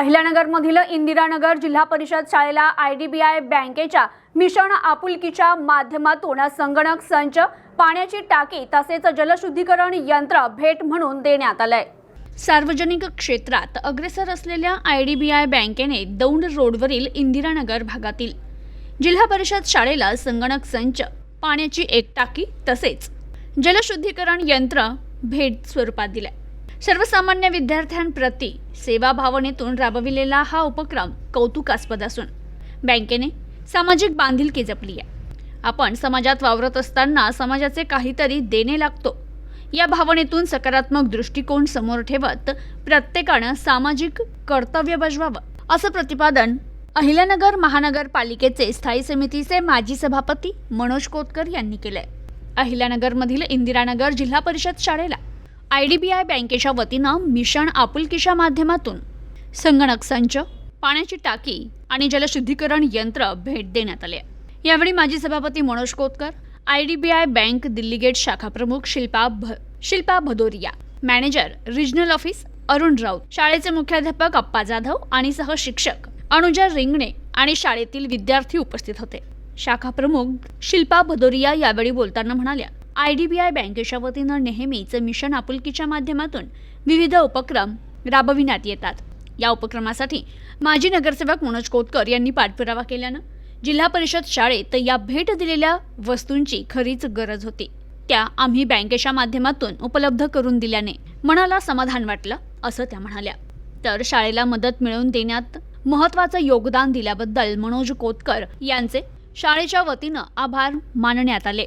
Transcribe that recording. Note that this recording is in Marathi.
अहिल्यानगरमधील इंदिरानगर जिल्हा परिषद शाळेला आय डी बी आय बँकेच्या मिशन आपुलकीच्या माध्यमातून संगणक संच पाण्याची टाकी तसेच जलशुद्धीकरण यंत्र भेट म्हणून देण्यात आलंय. सार्वजनिक क्षेत्रात अग्रेसर असलेल्या आय डी बी आय बँकेने दौंड रोडवरील इंदिरानगर भागातील जिल्हा परिषद शाळेला संगणक संच पाण्याची एक टाकी तसेच जलशुद्धीकरण यंत्र भेट स्वरूपात दिलंय. सर्वसामान्य विद्यार्थ्यांप्रती सेवा भावनेतून राबविलेला हा उपक्रम कौतुकास्पद असून बँकेने सामाजिक बांधिलकी जपली आहे. आपण समाजात वावरत असताना समाजाचे काहीतरी देणे लागतो. या भावनेतून सकारात्मक दृष्टिकोन समोर ठेवत प्रत्येकानं सामाजिक कर्तव्य बजवावं असं प्रतिपादन अहिल्यानगर महानगरपालिकेचे स्थायी समितीचे माजी सभापती मनोज कोतकर यांनी केलंय. अहिल्यानगरमधील इंदिरानगर जिल्हा परिषद शाळेला आय डी बी आय बँकेच्या वतीनं मिशन आपुलकीच्या माध्यमातून संगणक संच पाण्याची टाकी आणि जलशुद्धीकरण यंत्र भेट देण्यात आले. यावेळी माजी सभापती Manoj Kotkar I D B I bank Delhi gate शाखा प्रमुख शिल्पा भ Shilpa Bhadoria manager regional office Arun Raut शाळेचे मुख्याध्यापक अप्पा जाधव आणि सहशिक्षक अनुजा रिंगणे आणि शाळेतील विद्यार्थी उपस्थित होते. शाखा प्रमुख शिल्पा भदोरिया यावेळी बोलताना म्हणाल्या आय डी बी आय बँकेच्या वतीनं नेहमीच मिशन आपुलकीच्या माध्यमातून विविध उपक्रम राबविण्यात येतात. या उपक्रमासाठी माजी नगरसेवक मनोज कोतकर यांनी पाठपुरावा केल्यानं जिल्हा परिषद शाळेत या भेट दिलेल्या वस्तूंची खरीच गरज होती. त्या आम्ही बँकेच्या माध्यमातून उपलब्ध करून दिल्याने मनाला समाधान वाटलं असं त्या म्हणाल्या. तर शाळेला मदत मिळवून देण्यात महत्त्वाचं योगदान दिल्याबद्दल मनोज कोतकर यांचे शाळेच्या वतीनं आभार मानण्यात आले.